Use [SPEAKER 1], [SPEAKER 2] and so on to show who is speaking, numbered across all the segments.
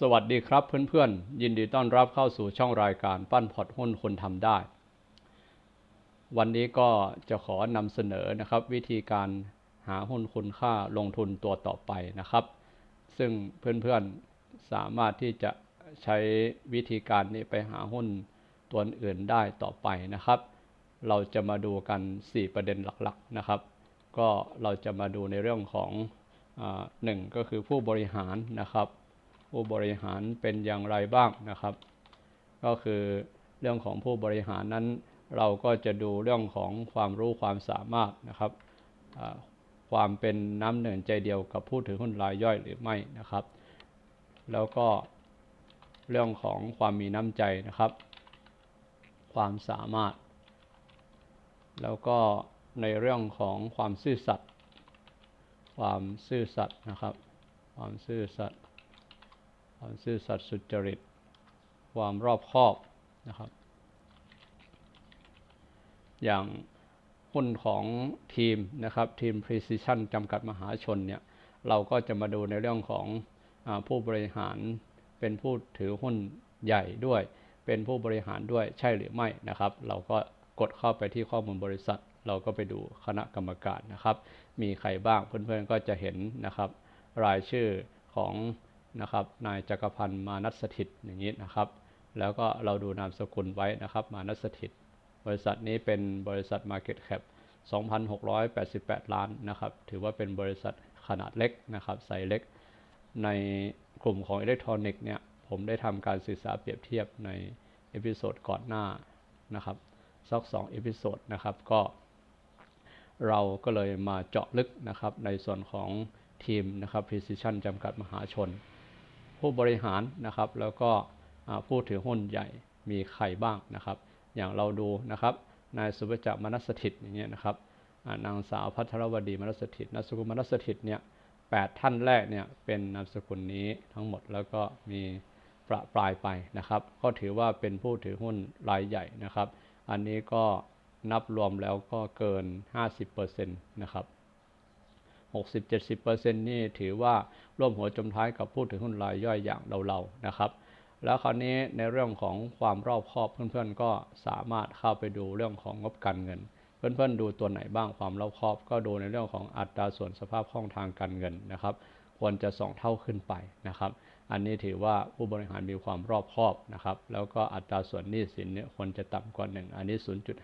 [SPEAKER 1] สวัสดีครับเพื่อนๆ ยินดีต้อนรับเข้าสู่ช่องรายการปั้นพอร์ตหุ้นคนทำได้ วันนี้ก็จะขอนำเสนอนะครับ วิธีการหาหุ้นคุณค่าลงทุนตัวต่อไปนะครับ ซึ่งเพื่อนๆสามารถที่จะใช้วิธีการนี้ไปหาหุ้นตัวอื่นได้ต่อไปนะครับ เราจะมาดูกัน 4 ประเด็นหลักๆนะครับ ก็เราจะมาดูในเรื่องของหนึ่งก็คือผู้บริหารนะครับ ผู้บริหารเป็นอย่างไรบ้างนะครับ ก็คือเรื่องของผู้บริหารนั้น เราก็จะดูเรื่องของความรู้ความสามารถนะครับ ความเป็นน้ำหนึ่งใจเดียวกับผู้ถือหุ้นรายย่อยหรือไม่นะครับ แล้วก็เรื่องของความมีน้ำใจนะครับ ความสามารถ แล้วก็ในเรื่องของความซื่อสัตย์ความซื่อสัตย์นะครับ ความซื่อสัตย์ ความซื่อสัตย์สุจริต ความรอบคอบนะครับ อย่างหุ้นของทีมนะครับทีม Precision จำกัดมหาชนเนี่ยเราก็จะมาดูในเรื่องของอผู้บริหารเป็นผู้ถือหุ้นใหญ่ด้วย เป็นผู้บริหารด้วยใช่หรือไม่นะครับ เราก็กดเข้าไปที่ข้อมูลบริษัท เราก็ไปดูคณะกรรมการนะครับ มีใครบ้างเพื่อนๆก็จะเห็นนะครับ รายชื่อของ นะครับ นายจักรพันธ์มานัสถิตอย่างนี้นะครับ แล้วก็เราดูนามสกุลไว้นะครับ มานัสถิต บริษัทนี้เป็นบริษัท Market Cap 2,688 ล้านนะครับ ถือว่าเป็นบริษัทขนาดเล็กนะครับไซส์เล็ก ในกลุ่มของอิเล็กทรอนิกส์เนี่ยผมได้ทำการศึกษาเปรียบเทียบในเอพิโซดก่อนหน้านะครับสักสองเอพิโซดนะครับก็ เราก็เลยมาเจาะลึกนะครับในส่วนของทีมนะครับ Precision จำกัดมหาชน ผู้บริหารนะครับ แล้วก็ผู้ถือหุ้นใหญ่มีใครบ้างนะครับ อย่างเราดูนะครับนายสุภจักรมนัสถิตอย่างเงี้ยนะครับนางสาวพัทรวดีมนัสถิตนามสกุลมนัสถิตเนี่ยแปดท่านแรกเนี่ยเป็นนามสกุลนี้ทั้งหมดแล้วก็มีประปลายไปนะครับ ก็ถือว่าเป็นผู้ถือหุ้นรายใหญ่นะครับ อันนี้ก็นับรวมแล้วก็เกิน 50%นะครับ 60-70%นี่ถือว่าร่วมหัวจมท้ายกับผู้ถือหุ้นรายย่อยอย่างเราๆนะครับ แล้วคราวนี้ในเรื่องของความรอบคอบเพื่อนๆ ก็สามารถเข้าไปดูเรื่องของงบการเงิน เพื่อนๆดูตัวไหนบ้างความรอบคอบ ก็ดูในเรื่องของอัตราส่วนสภาพคล่องทางการเงินนะครับ ควรจะสองเท่าขึ้นไปนะครับ อันนี้ถือว่าผู้บริหารมีความรอบคอบนะครับ แล้วก็อัตราส่วนหนี้สินเนี่ยควรจะต่ำกว่า 1 อันนี้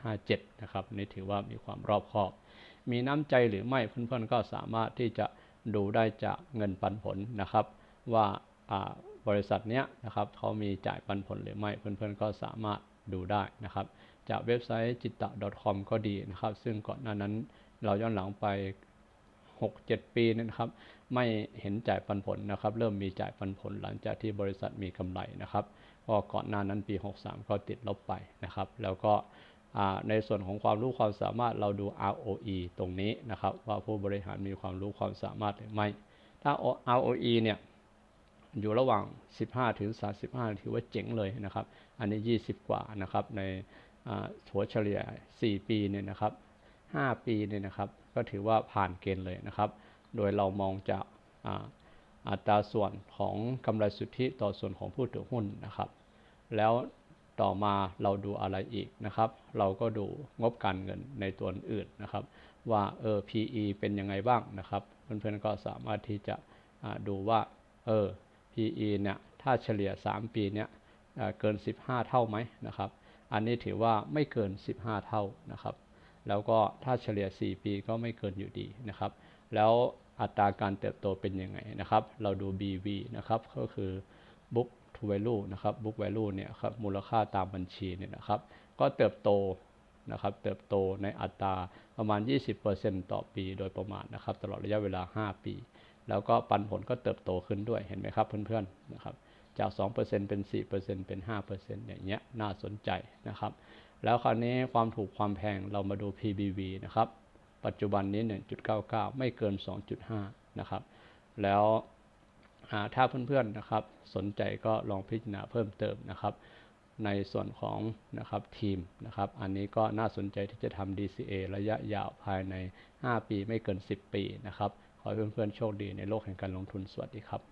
[SPEAKER 1] 0.57 นะครับนี่ถือว่ามีความรอบคอบ มีน้ำใจหรือไม่เพื่อนๆก็สามารถที่จะดูได้จากเงินปันผลนะครับ ว่าบริษัทเนี้ยนะครับเขามีจ่ายปันผลหรือไม่เพื่อนๆก็สามารถดูได้นะครับ จากเว็บไซต์จิตตะ .com ก็ดีนะครับ ซึ่งก่อนหน้านั้นเราย้อนหลังไป 6-7 ปีนะครับ ไม่เห็นจ่ายปันผลนะครับ เริ่มมีจ่ายปันผลหลังจากที่บริษัทมีกำไรนะครับก็ก่อนหน้านั้นปี 63 ก็ติดลบไปนะครับ แล้วก็ ในส่วนของความรู้ความสามารถเราดู ROE ตรงนี้นะครับว่าผู้บริหารมีความรู้ความสามารถหรือไม่ ถ้า ROE เนี่ยอยู่ระหว่าง 15 ถึง 35 ถือว่าเจ๋งเลยนะครับ อันนี้ 20 กว่านะครับในถัวเฉลี่ย 4 ปีเนี่ยนะครับ 5 ปีเนี่ยนะครับ ก็ถือว่าผ่านเกณฑ์เลยนะครับ โดยเรามองจากอัตราส่วนของกำไรสุทธิต่อส่วนของผู้ถือหุ้นนะครับ แล้ว ต่อมาเราดูอะไรอีกนะครับ เราก็ดูงบการเงินในตัวอื่นนะครับ ว่าเออ PE เป็นยังไงบ้างนะครับ เพื่อนๆก็สามารถที่จะดูว่าเออ PE เนี่ยถ้าเฉลี่ย 3 ปีเนี่ยเกิน 15 เท่าไหมนะครับ อันนี้ถือว่าไม่เกิน 15 เท่านะครับ แล้วก็ถ้าเฉลี่ย 4 ปีก็ไม่เกินอยู่ดีนะครับ แล้วอัตราการเติบโตเป็นยังไงนะครับ เราดู BV นะครับ ก็คือ book to value นะครับ book value เนี่ยครับมูลค่าตามบัญชีเนี่ยนะครับ ก็เติบโตนะครับเติบโตในอัตราประมาณ 20%ต่อปีโดยประมาณนะครับ ตลอดระยะเวลา 5 ปี แล้วก็ปันผลก็เติบโตขึ้นด้วยเห็นไหมครับเพื่อนๆนะครับจาก 2%เป็น 4%เป็น 5%อย่างเงี้ยน่าสนใจนะครับ แล้วคราวนี้ความถูกความแพงเรามาดู PBV นะครับ ปัจจุบันนี้ 1.99 ไม่เกิน 2.5 นะครับ แล้ว ถ้าเพื่อนๆนะครับ สนใจก็ลองพิจารณาเพิ่มเติมนะครับ ในส่วนของนะครับทีมนะครับ อันนี้ก็น่าสนใจที่จะทำ DCA ระยะยาวภายใน 5 ปีไม่เกิน 10 ปีนะครับ ขอให้เพื่อนๆโชคดีในโลกแห่งการลงทุนสวัสดีครับ